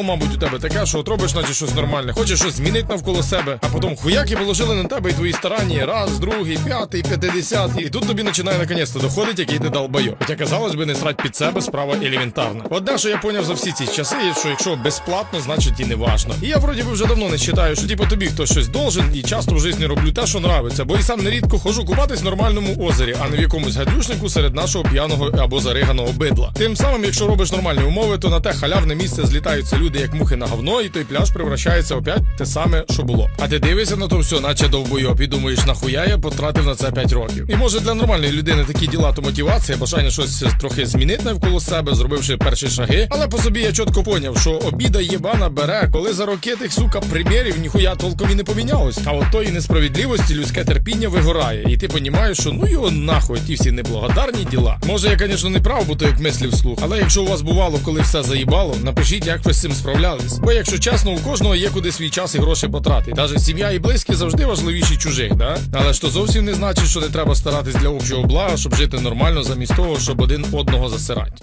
Сначала, мабуть, у тебе таке, що от робиш, наче щось нормальне, хочеш щось змінити навколо себе, а потім хуяки положили на тебе і твої старання раз, другий, п'ятий, п'ятидесятий. І тут тобі починає наконець-то доходить, який ти долбойо. Хоча казалось би, не срать під себе справа елементарна. Одне, що я поняв за всі ці часи, що якщо безплатно, значить і не важно. І я вроді би вже давно не вважаю, що типу тобі хтось щось должен, і часто в житті роблю те, що нравиться, бо і сам нерідко хожу купатись в нормальному озері, а не в якомусь гадюшнику серед нашого п'яного або зариганого бидла. Тим самим, якщо робиш нормальні умови, то на те халявне місце злітаються люди як мухи на говно, і той пляж превращається опять те саме, що було. А ти дивишся на то все, наче довбойоб, і думаєш, нахуя я потратив на це 5 років. І може для нормальної людини такі діла, то мотивація, бажання щось трохи змінити навколо себе, зробивши перші шаги. Але по собі я чітко поняв, що обіда єбана бере, коли за роки тих сука примірів ніхуя толком і не помінялось. А от тої несправедливості людське терпіння вигорає, і ти понімаєш, що ну його нахуй ті всі неблагодарні діла. Може, я, звісно, не прав, бо то як мислів вслух, але якщо у вас бувало, коли все заїбало, напишіть, як ви з справлялись. Бо якщо чесно, у кожного є куди свій час і гроші потратити. Навіть сім'я і близькі завжди важливіші чужих, да? Але ж то зовсім не значить, що не треба старатись для общого блага, щоб жити нормально, замість того, щоб один одного засирати.